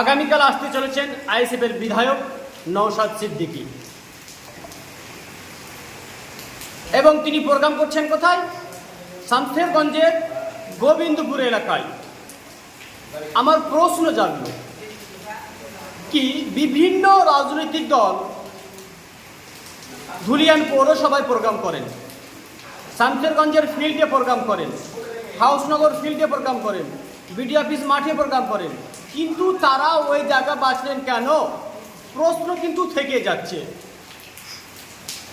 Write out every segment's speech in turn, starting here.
আগামীকাল আসতে চলেছেন আইএসএফের বিধায়ক নওশাদ সিদ্দিকী। এবং তিনি প্রোগ্রাম করছেন কোথায়? শামশেরগঞ্জের গোবিন্দপুর এলাকায়। আমার প্রশ্ন জাগলো কি বিভিন্ন রাজনৈতিক দল ধুলিয়ান পৌরসভায় প্রোগ্রাম করেন? শামশেরগঞ্জের ফিল্ডে প্রোগ্রাম করেন? হাউসনগর ফিল্ডে প্রোগ্রাম করেন? বিডি অফিস মাঠে প্রোগ্রাম করেন। কিন্তু তারা ওই জায়গা বাঁচলেন কেন? প্রশ্ন কিন্তু থেকে যাচ্ছে।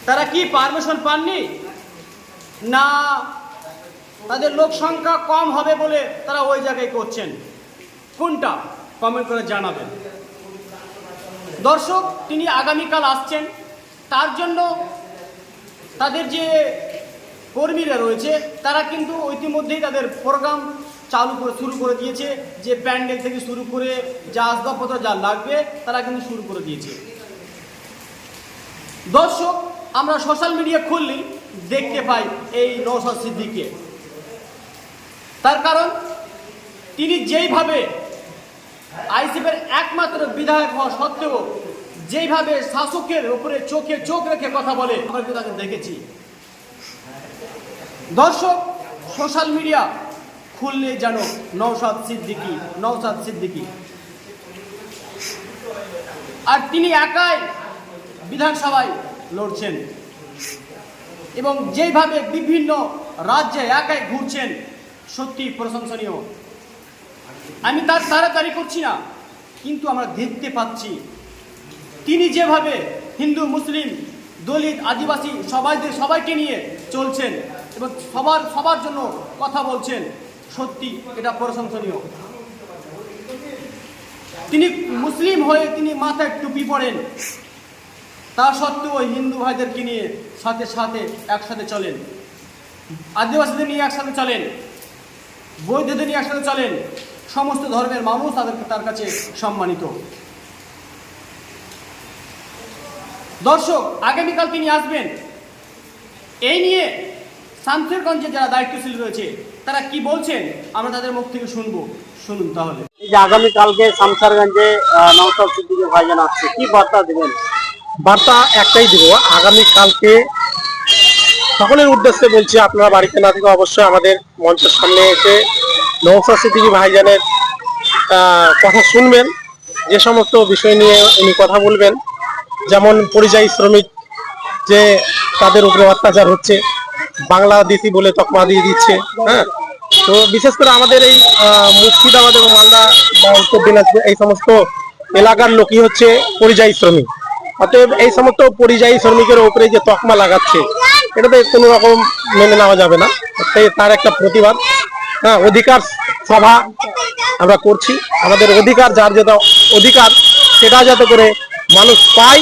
তারা কি পারমিশন পাননি? না, তাদের লোক সংখ্যা কম হবে বলে তারা ওই জায়গায় করছেন। কোনটা? কমেন্ট করে জানাবেন। দর্শক, তিনি আগামীকাল আসছেন। তার জন্য তাদের যে কর্মীরা রয়েছে, তারা কিন্তু ইতিমধ্যেই তাদের প্রোগ্রাম চালু করে শুরু করে দিয়েছে, যে প্যান্ডেল থেকে শুরু করে যা আসবাবপত্র যা লাগবে তারা কিন্তু শুরু করে দিয়েছে। দর্শক, আমরা সোশ্যাল মিডিয়া খুললেই দেখতে পাই এই নৌসাদ সিদ্দিককে। তার কারণ, তিনি যেইভাবে আইসিএফের একমাত্র বিধায়ক হওয়া সত্ত্বেও যেইভাবে শাসকের উপরে চোখে চোখ রেখে কথা বলে, আমরা কিন্তু তাকে দেখেছি। দর্শক সোশ্যাল মিডিয়া খুললে যেন নৌসাদ সিদ্দিকি নৌসাদ সিদ্দিকি। আর তিনি একাই বিধানসভায় লড়ছেন এবং যেইভাবে বিভিন্ন রাজ্যে একাই ঘুরছেন, সত্যি প্রশংসনীয়। আমি তার তাড়াতাড়ি করছি না, কিন্তু আমরা দেখতে পাচ্ছি তিনি যেভাবে হিন্দু, মুসলিম, দলিত, আদিবাসী সবাইদের সবাইকে নিয়ে চলছেন এবং সবার সবার জন্য কথা বলছেন। সত্যি, এটা প্রশংসনীয়। তিনি মুসলিম হয়ে তিনি মাথায় টুপি পরেন। তা সত্ত্বেও হিন্দু ভাইদেরকে নিয়ে সাথে সাথে একসাথে চলেন। আদিবাসীদের নিয়ে একসাথে চলেন। বৈধদের নিয়ে একসাথে চলেন। সমস্ত ধর্মের মানুষ তাদেরকে তার কাছে সম্মানিত। দর্শক, আগামীকাল তিনি আসবেন। এই নিয়ে শামশেরগঞ্জে যারা দায়িত্বশীল রয়েছে তারা কি বলছেন? আমরা তাদের মুখ থেকে শুনব। শুনুন তাহলে। এই যে আগামীকালকে শামসারগঞ্জে নৌসাদ সিদ্দিকী ভাইজান আসছে কি বার্তা দেবেন? বার্তা একটাই দিব আগামী কালকে সকলের উদ্দেশ্যে বলছি আপনারা বাড়িতে না থেকে অবশ্যই আমাদের মঞ্চের সামনে এসে নৌসা সিদ্দিকী ভাইজানের কথা শুনবেন। যে সমস্ত বিষয় নিয়ে উনি কথা বলবেন যেমন পরিযায়ী শ্রমিক যে তাদের উপরে অত্যাচার হচ্ছে বাংলাদেশি বলে তকমা দিয়ে দিচ্ছে হ্যাঁ? তো বিশেষ করে আমাদের এই মুর্শিদাবাদ এবং মালদা বা উত্তর দিনাজপুর এই সমস্ত এলাকার লোকই হচ্ছে পরিযায়ী শ্রমিক। অতএব এই সমস্ত পরিযায়ী শ্রমিকের উপরে যে তকমা লাগাচ্ছে, এটাতে কোনো রকম মেনে নেওয়া যাবে না। তাই তার একটা প্রতিবাদ হ্যাঁ অধিকার সভা আমরা করছি। আমাদের অধিকার যার যেটা অধিকার, সেটা যাতে করে মানুষ পায়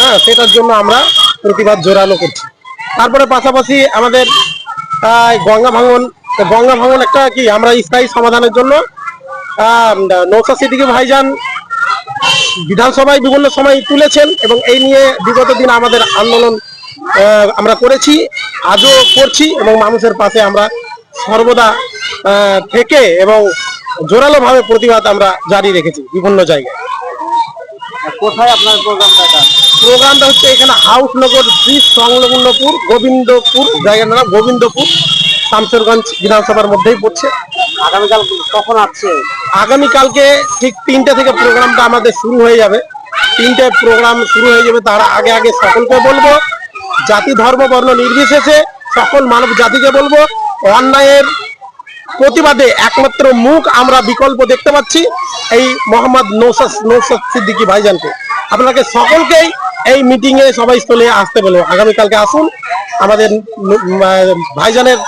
হ্যাঁ সেটার জন্য আমরা প্রতিবাদ জোরালো করছি। তারপরে পাশাপাশি আমাদের গঙ্গা ভাঙন গঙ্গা ভাঙন একটা কি, আমরা স্থায়ী সমাধানের জন্য নৌসা সিদ্দিকী ভাইজান বিধানসভায় বিভিন্ন সময় তুলেছেন এবং এই নিয়ে বিগত দিন আমাদের আন্দোলন আমরা করেছি, আজও করছি এবং মানুষের পাশে আমরা সর্বদা থেকে এবং জোরালোভাবে প্রতিবাদ আমরা জারি রেখেছি বিভিন্ন জায়গায় কোথায় আপনার প্রোগ্রামটা? প্রোগ্রামটা হচ্ছে এখানে হাউসনগর ব্রিজ সংলগ্নপুর গোবিন্দপুর জায়গার নাম গোবিন্দপুর শামসেরগঞ্জ বিধানসভার মধ্যেই পড়ছে। আগামীকাল কখন আসছে? আগামীকালকে ঠিক তিনটে থেকে প্রোগ্রামটা আমাদের শুরু হয়ে যাবে। তিনটে প্রোগ্রাম শুরু হয়ে যাবে তার আগে আগে সকলকে বলব জাতি ধর্ম বর্ণ নির্বিশেষে সকল মানব জাতিকে বলব অন্যায়ের প্রতিবাদে একমাত্র মুখ আমরা বিকল্প দেখতে পাচ্ছি এই মোহাম্মদ নৌসাদ নৌসাদ সিদ্দিকী ভাইজানকে। আপনাকে সকলকেই এই মিটিং এ সবাই স্থলে আসতে বলব আগামীকালকে আসুন। আমাদের ভাইজানের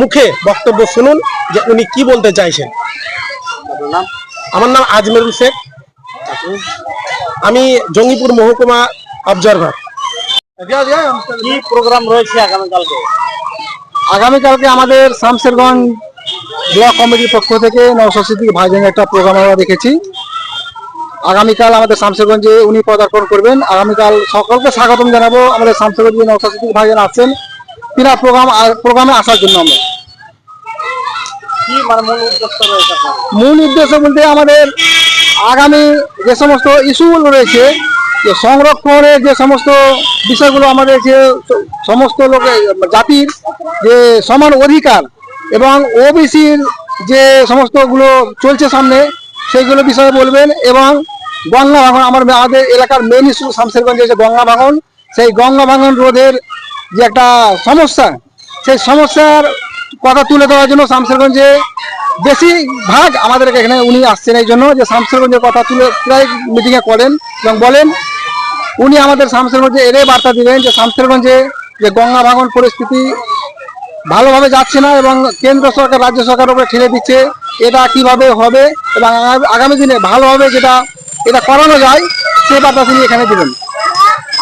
মুখে বক্তব্য শুনুন যে উনি কি বলতে চাইছেন। আমার নাম আজমেরুল শেখ। আমি জঙ্গিপুর মহকুমা অবজারভার কি প্রোগ্রাম রয়েছে আগামীকালকে? আগামীকালকে আমাদের শামসেরগঞ্জ ব্লক কমিটির পক্ষ থেকে নবসংস্কৃতি ভাইজানের একটা প্রোগ্রাম আমরা রেখেছি আগামীকাল আমাদের শামসেরগঞ্জে উনি পদার্পণ করবেন। আগামীকাল সকলকে স্বাগতম জানাব। আমাদের শামসেরগঞ্জে নবসংস্কৃতি ভাইজান আছেন তিনা প্রোগ্রাম প্রোগ্রামে আসার জন্য আমরা। মানে মূল উদ্দেশ্য রয়েছে মূল উদ্দেশ্য বলতে আমাদের আগামী যে সমস্ত ইস্যুগুলো রয়েছে যে সংরক্ষণের যে সমস্ত বিষয়গুলো আমাদের যে সমস্ত লোক জাতির যে সমান অধিকার এবং ওবিসির যে সমস্তগুলো চলছে সামনে সেইগুলো বিষয়ে বলবেন এবং গঙ্গা ভাঙন আমার আমাদের এলাকার মেন ইস্যু শামশেরগঞ্জে যে গঙ্গা ভাঙন সেই গঙ্গা ভাঙন রোধের যে একটা সমস্যা, সেই সমস্যার কথা তুলে দেওয়ার জন্য শামশেরগঞ্জে বেশি ভাগ আমাদের এখানে উনি আসছেন এই জন্য যে শামশেরগঞ্জের কথা তুলে প্রায় মিটিংয়ে করেন এবং বলেন, উনি আমাদের শামশেরগঞ্জে এটাই বার্তা দিবেন যে শামশেরগঞ্জে যে গঙ্গা ভাঙন পরিস্থিতি ভালোভাবে যাচ্ছে না এবং কেন্দ্র সরকার রাজ্য সরকার উপরে ঠেলে দিচ্ছে। এটা কীভাবে হবে এবং আগামী দিনে ভালোভাবে যেটা এটা করানো যায় সে বার্তা তিনি এখানে দেবেন।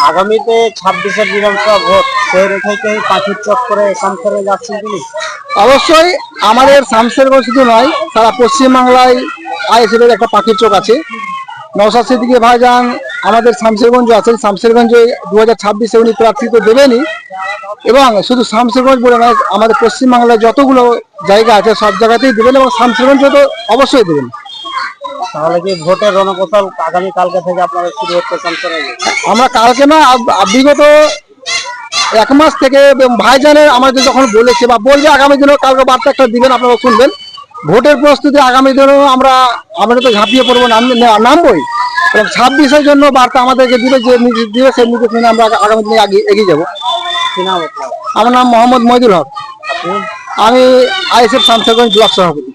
আগামীতে ছাব্বিশের বিধানসভা ভোট সেই রেখেই পাখির চক করে সংসারে যাচ্ছেন তিনি? অবশ্যই আমাদের শামশেরগঞ্জ শুধু নয় সারা পশ্চিমবাংলায় আইএসএফের একটা পাখির চোখ আছে। নওশাদ সিদ্দিকী ভাইজান আমাদের শামশেরগঞ্জ আছেন। শামশেরগঞ্জে দু হাজার ছাব্বিশে উনি প্রার্থী তো দেবেনই। এবং শুধু শামশেরগঞ্জ বলে নয় আমাদের পশ্চিমবাংলায় যতগুলো জায়গা আছে সব জায়গাতেই দেবেন এবং শামশেরগঞ্জে তো অবশ্যই দেবেন। তাহলে কি ভোটের রণকৌশল আগামী কালকে থেকে আপনারা শুরু হচ্ছে সংসারে আমরা কালকে না বিগত এক মাস থেকে ভাইজানের আমাদের যখন বলেছে বা বলবে আগামী দিনেও কালকে বার্তা একটা দিবেন আপনারা শুনবেন। ভোটের প্রস্তুতি আগামী দিনেও আমরা আমরা তো ঝাঁপিয়ে পড়ব নাম- না- নামবই। এবং ছাব্বিশের জন্য বার্তা আমাদেরকে দিবে যে নির্দেশ দিবে সেই নির্দেশ মেনে আমরা আগা- আগামী দিনে এগিয়ে এগিয়ে যাব। আমার নাম মোহাম্মদ মহিদুল হক। আমি আইএসএফ শামশেরগঞ্জ ব্লক সভাপতি।